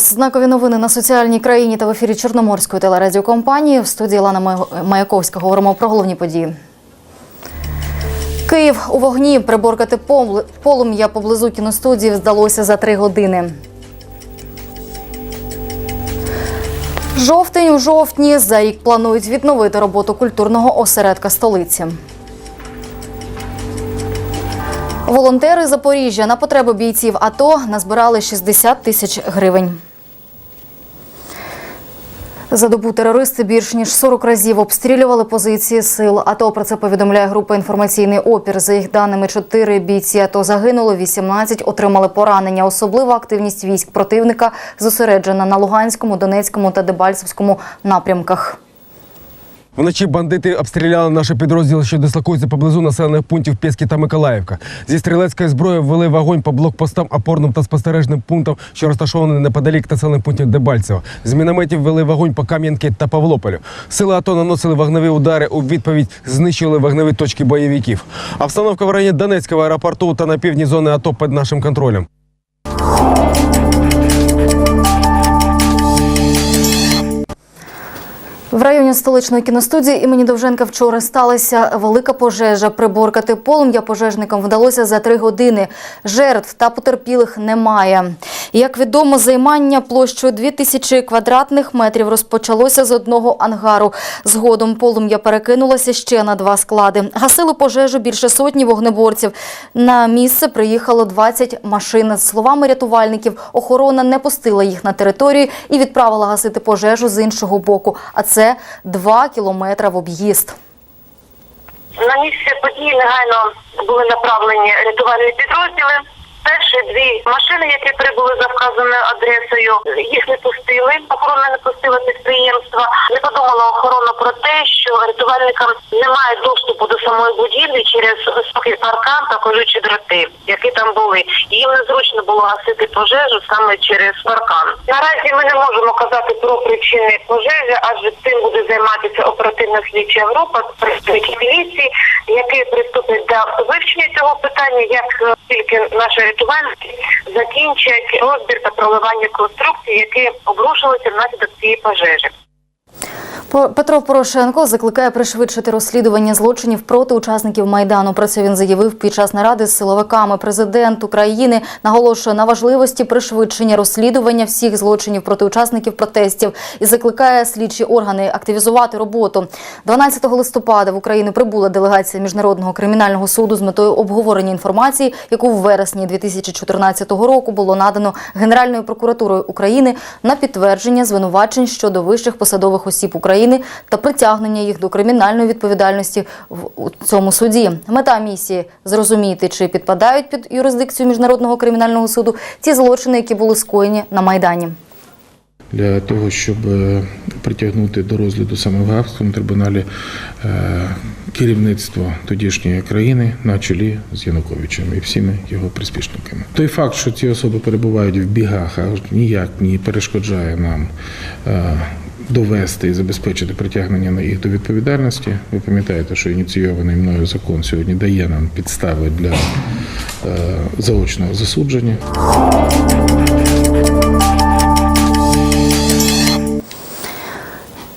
Вітаю. Знакові новини на соціальній країні та в ефірі Чорноморської телерадіокомпанії. В студії Лана Маяковська говоримо про головні події. Київ у вогні приборкати полум'я поблизу кіностудії вдалося за три години. Жовтень у жовтні за рік планують відновити роботу культурного осередка столиці. Волонтери Запоріжжя на потреби бійців АТО назбирали 60 тисяч гривень. За добу терористи більш ніж 40 разів обстрілювали позиції сил. АТО про це повідомляє група інформаційний опір. За їх даними, 4 бійці АТО загинуло, 18 отримали поранення. Особлива активність військ противника зосереджена на Луганському, Донецькому та Дебальцевському напрямках. Вночі бандити обстріляли наші підрозділи, що дислокуються поблизу населених пунктів Пєски та Миколаївка. Зі стрілецької зброї ввели вогонь по блокпостам, опорним та спостережним пунктам, що розташовані неподалік населених пунктів Дебальцева. З мінометів ввели вогонь по Кам'янки та Павлополю. Сили АТО наносили вогневі удари. У відповідь знищували вогневі точки бойовиків. Обстановка в районі Донецького аеропорту та на півдні зони АТО під нашим контролем. В районі столичної кіностудії імені Довженка вчора сталася велика пожежа. Приборкати полум'я пожежникам вдалося за три години. Жертв та потерпілих немає. Як відомо, займання площею 2000 квадратних метрів розпочалося з одного ангару. Згодом полум'я перекинулося ще на два склади. Гасили пожежу більше сотні вогнеборців. На місце приїхало 20 машин. З словами рятувальників, охорона не пустила їх на територію і відправила гасити пожежу з іншого боку. А це 2 кілометри в об'їзд. На місце події негайно були направлені рятувальні підрозділи. Перші дві машини, які прибули за вказаною адресою, їх не пустили. Охорона не пустила підприємства. Не подумала охорона про те, що рятувальникам немає доступу до самої будівлі через високий паркан та колючі дроти, які там були. Їм незручно було гасити пожежу саме через паркан. Наразі ми не можемо казати про причини пожежі, адже цим буде займатися оперативна слідча група представників міліції, які приступлять до вивчення цього питання, як тільки наші рятувальники закінчать розбір та проливання конструкцій, які обрушилися внаслідок цієї пожежі. Петро Порошенко закликає пришвидшити розслідування злочинів проти учасників майдану. Про це він заявив під час наради з силовиками. Президент України наголошує на важливості пришвидшення розслідування всіх злочинів проти учасників протестів і закликає слідчі органи активізувати роботу. 12 листопада в Україну прибула делегація міжнародного кримінального суду з метою обговорення інформації, яку в вересні 2014 року було надано Генеральною прокуратурою України на підтвердження звинувачень щодо вищих посадових осіб України та притягнення їх до кримінальної відповідальності в цьому суді. Мета місії зрозуміти, чи підпадають під юрисдикцію міжнародного кримінального суду ті злочини, які були скоєні на майдані. для того, щоб е, притягнути до розгляду саме в Гаагському трибуналі е, керівництво тодішньої країни на чолі з Януковичем і всіми його приспішниками. Той факт, що ці особи перебувають в бігах, аж ніяк не перешкоджає нам. Довести і забезпечити притягнення на їх до відповідальності. Ви пам'ятаєте, що ініційований мною закон сьогодні дає нам підстави для е, заочного засудження.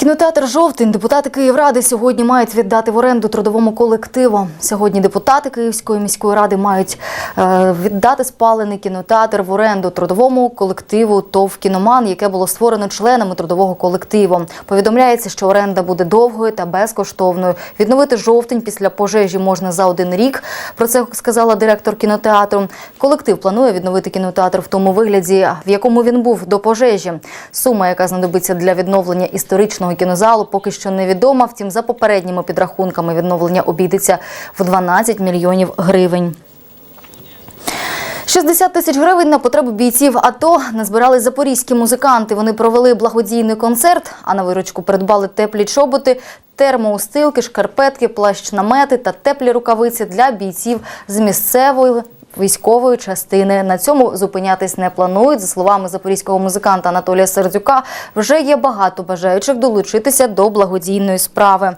Кінотеатр Жовтень депутати Київради сьогодні мають віддати в оренду трудовому колективу. Сьогодні депутати Київської міської ради мають е, віддати спалений кінотеатр в оренду трудовому колективу ТОВ Кіноман, яке було створено членами трудового колективу. Повідомляється, що оренда буде довгою та безкоштовною. Відновити жовтень після пожежі можна за один рік. Про це сказала директор кінотеатру. Колектив планує відновити кінотеатр в тому вигляді, в якому він був до пожежі. Сума, яка знадобиться для відновлення історичного кінозалу, поки що невідома. Втім, за попередніми підрахунками відновлення обійдеться в 12 мільйонів гривень. 60 тисяч гривень на потреби бійців АТО назбирали запорізькі музиканти. Вони провели благодійний концерт, а на виручку придбали теплі чоботи, термоустилки, шкарпетки, плащ-намети та теплі рукавиці для бійців з місцевої військової частини. На цьому зупинятись не планують. За словами запорізького музиканта Анатолія Сердюка, вже є багато бажаючих долучитися до благодійної справи.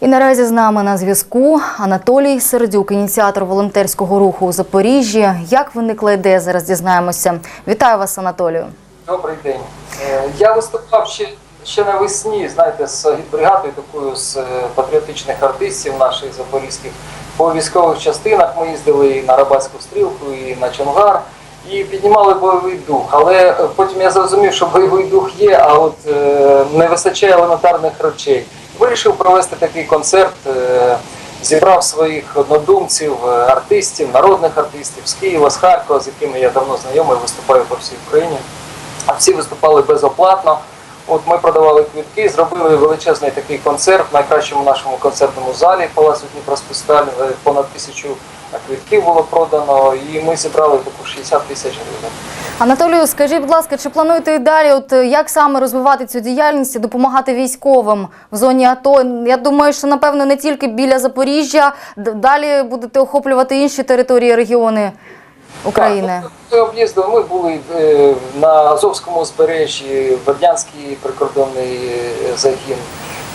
І наразі з нами на зв'язку Анатолій Сердюк, ініціатор волонтерського руху у Запоріжжі. Як виникла ідея, зараз дізнаємося. Вітаю вас, Анатолію. Добрий день. Е, Я виступав ще, ще навесні, знаєте, з бригадою такою з е, патріотичних артистів наших запорізьких. По військових частинах ми їздили і на Рабатську стрілку, і на Чонгар, і піднімали бойовий дух. Але е, потім я зрозумів, що бойовий дух є, а от е, не вистачає елементарних речей. Вирішив провести такий концерт. е, Зібрав своїх однодумців, артистів, народних артистів з Києва, з Харкова, з якими я давно знайомий, виступаю по всій Україні. А всі виступали безоплатно. От ми продавали квітки, зробили величезний такий концерт в найкращому нашому концертному залі Палацу Дніпроспісталь. Е, Понад тисячу квітків було продано, і ми зібрали таку 60 тисяч гривень. Анатолію, скажіть, будь ласка, чи плануєте і далі, от е, як саме розвивати цю діяльність і допомагати військовим в зоні АТО? Я думаю, що напевно не тільки біля Запоріжжя, далі будете охоплювати інші території, регіони України. Так, Ми об'їздили, ми були е, на Азовському узбережжі, Бердянський прикордонний е, загін.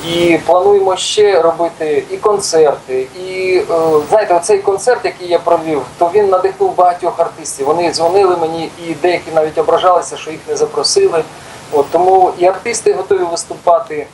І плануємо ще робити і концерти. І е, знаєте, оцей концерт, який я провів, то він надихнув багатьох артистів. Вони дзвонили мені, і деякі навіть ображалися, що їх не запросили. От тому і артисти готові виступати.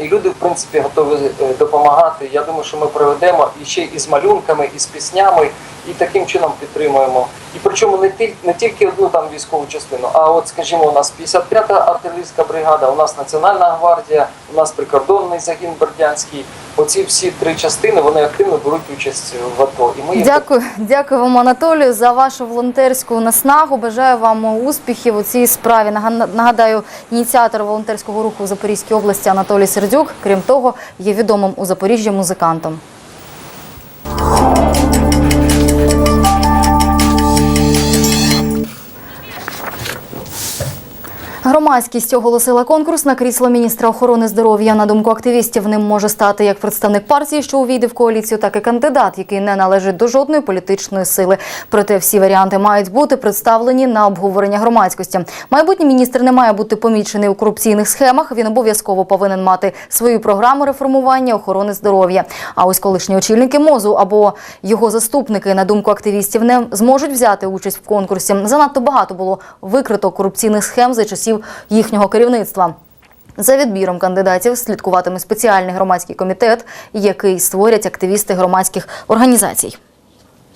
І люди, в принципі, готові е, допомагати. Я думаю, що ми проведемо і ще і з малюнками, і з піснями, і таким чином підтримуємо. І причому не тільки не тільки одну там військову частину, а от, скажімо, у нас 55-та артилерійська бригада, у нас Національна гвардія, у нас прикордонний загін Бердянський. Оці всі три частини вони активно беруть участь в АТО. І ми їм Дякую, дякую вам, Анатолію, за вашу волонтерську наснагу. Бажаю вам успіхів у цій справі. Нага- Нагадаю, ініціатор волонтерського руху у Запорізькій області Анатолій Сердюк, крім того, є відомим у Запоріжжі музикантом. Громадськість оголосила конкурс на крісло міністра охорони здоров'я. На думку активістів, ним може стати як представник партії, що увійде в коаліцію, так і кандидат, який не належить до жодної політичної сили. Проте всі варіанти мають бути представлені на обговорення громадськості. Майбутній міністр не має бути помічений у корупційних схемах. Він обов'язково повинен мати свою програму реформування охорони здоров'я. А ось колишні очільники мозу або його заступники, на думку активістів, не зможуть взяти участь в конкурсі. Занадто багато було викрито корупційних схем за часів їхнього керівництва. За відбіром кандидатів слідкуватиме спеціальний громадський комітет, який створять активісти громадських організацій.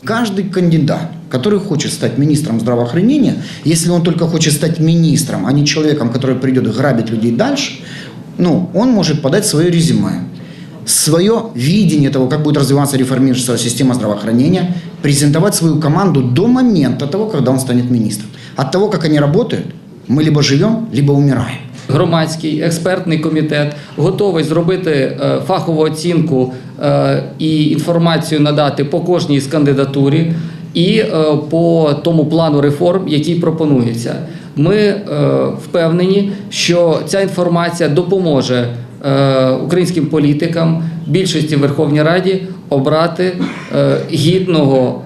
Каждый кандидат, который хочет стать министром здравоохранения, если он только хочет стать министром, а не человеком, который придет грабить людей дальше, ну, он может подать свое резюме, свое видение того, как будет развиваться реформирующаяся система здравоохранения, презентовать свою команду до момента того, когда он станет министром. От того, как они работают, мы либо живем, либо умираем. Громадський експертний комітет готовий зробити е, фахову оцінку е, і інформацію надати по кожній з кандидатурі і е, по тому плану реформ, який пропонується. Ми впевнені, що ця інформація допоможе українським політикам більшості в Верховній Раді обрати гідного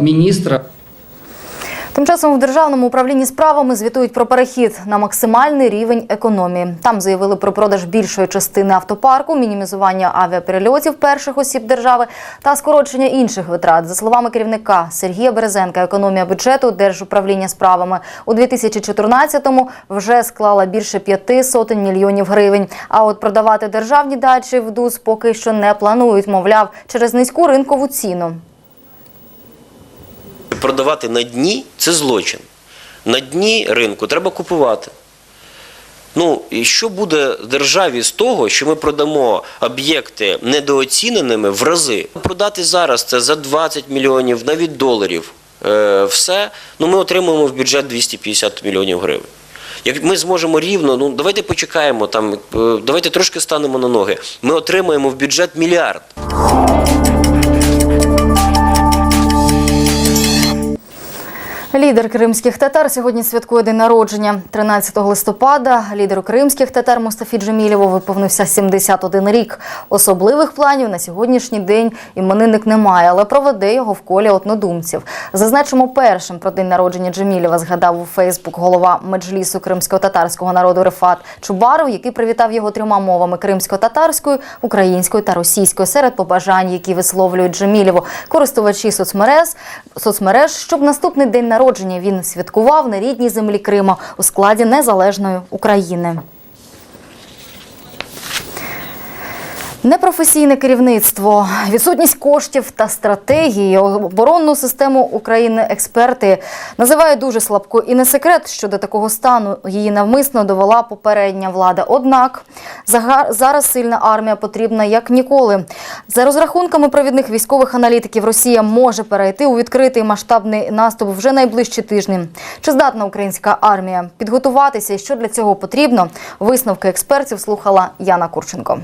міністра. Тим часом в державному управлінні справами звітують про перехід на максимальний рівень економії. Там заявили про продаж більшої частини автопарку, мінімізування авіаперельотів перших осіб держави та скорочення інших витрат. За словами керівника Сергія Березенка, економія бюджету держуправління справами у 2014-му вже склала більше п'яти сотень мільйонів гривень. А от продавати державні дачі в ДУС поки що не планують, мовляв, через низьку ринкову ціну. Продавати на дні це злочин. На дні ринку треба купувати. Ну, і що буде державі з того, що ми продамо об'єкти недооціненими в рази? Продати зараз це за 20 мільйонів, навіть доларів. Е, все, ну ми отримуємо в бюджет 250 мільйонів гривень. Як ми зможемо рівно, ну давайте почекаємо там, е, давайте трошки станемо на ноги. Ми отримаємо в бюджет мільярд. Лідер кримських татар сьогодні святкує день народження. 13 листопада лідеру кримських татар Мустафі Джемілєву виповнився 71 рік. Особливих планів на сьогоднішній день іменинник не має, але проведе його в колі однодумців. Зазначимо, першим про день народження Джемілєва згадав у Фейсбук голова меджлісу кримсько-татарського народу Рефат Чубаров, який привітав його трьома мовами кримсько-татарською, українською та російською серед побажань, які висловлюють Джемілєву користувачі соцмереж, соцмереж, щоб наступний день народження він святкував на рідній землі Крима у складі незалежної України. Непрофесійне керівництво, відсутність коштів та стратегії оборонну систему України експерти називають дуже слабкою. І не секрет, що до такого стану її навмисно довела попередня влада. Однак зараз сильна армія потрібна як ніколи. За розрахунками провідних військових аналітиків, Росія може перейти у відкритий масштабний наступ вже найближчі тижні. Чи здатна українська армія підготуватися і що для цього потрібно? Висновки експертів слухала Яна Курченко.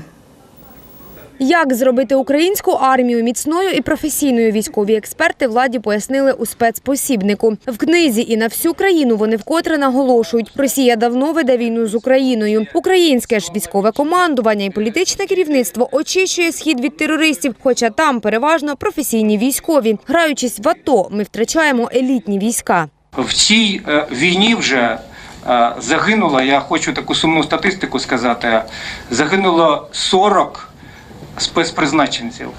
Як зробити українську армію міцною і професійною військові експерти владі пояснили у спецпосібнику. В книзі і на всю країну вони вкотре наголошують, Росія давно веде війну з Україною. Українське ж військове командування і політичне керівництво очищує схід від терористів, хоча там переважно професійні військові. Граючись в АТО, ми втрачаємо елітні війська. В цій е, війні вже е, загинуло, я хочу таку сумну статистику сказати, загинуло 40 спецпризначенців.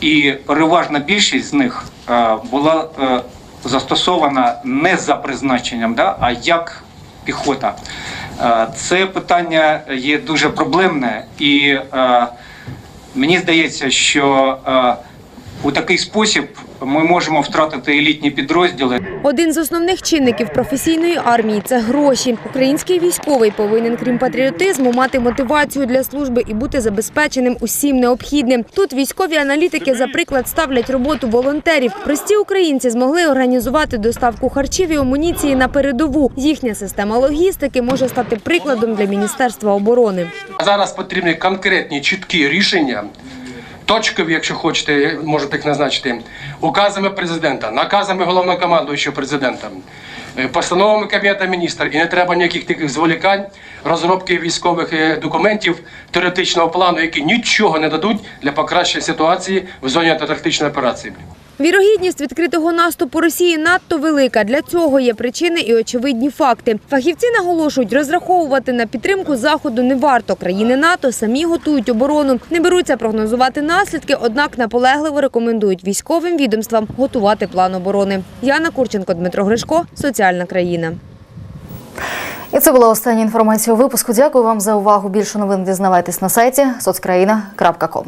І переважна більшість з них е, була е, застосована не за призначенням, да, а як піхота. Е, Це питання є дуже проблемне, і мені здається, що у такий спосіб ми можемо втратити елітні підрозділи. Один з основних чинників професійної армії це гроші. Український військовий повинен, крім патріотизму, мати мотивацію для служби і бути забезпеченим усім необхідним. Тут військові аналітики за приклад ставлять роботу волонтерів. Прості українці змогли організувати доставку харчів і амуніції на передову. Їхня система логістики може стати прикладом для міністерства оборони. Зараз потрібні конкретні чіткі рішення, точкові, якщо хочете, можете їх назначити, указами президента, наказами головнокомандуючого президента, е, постановами Кабінету міністрів. І не треба ніяких таких зволікань, розробки військових е, документів теоретичного плану, які нічого не дадуть для покращення ситуації в зоні антитактичної операції. Вірогідність відкритого наступу Росії надто велика. Для цього є причини і очевидні факти. Фахівці наголошують, розраховувати на підтримку заходу не варто. Країни НАТО самі готують оборону, не беруться прогнозувати наслідки, однак наполегливо рекомендують військовим відомствам готувати план оборони. Яна Курченко, Дмитро Гришко, соціальна країна. І це була остання інформація у випуску. Дякую вам за увагу. Більше новин дізнавайтесь на сайті соцкраїна.ком.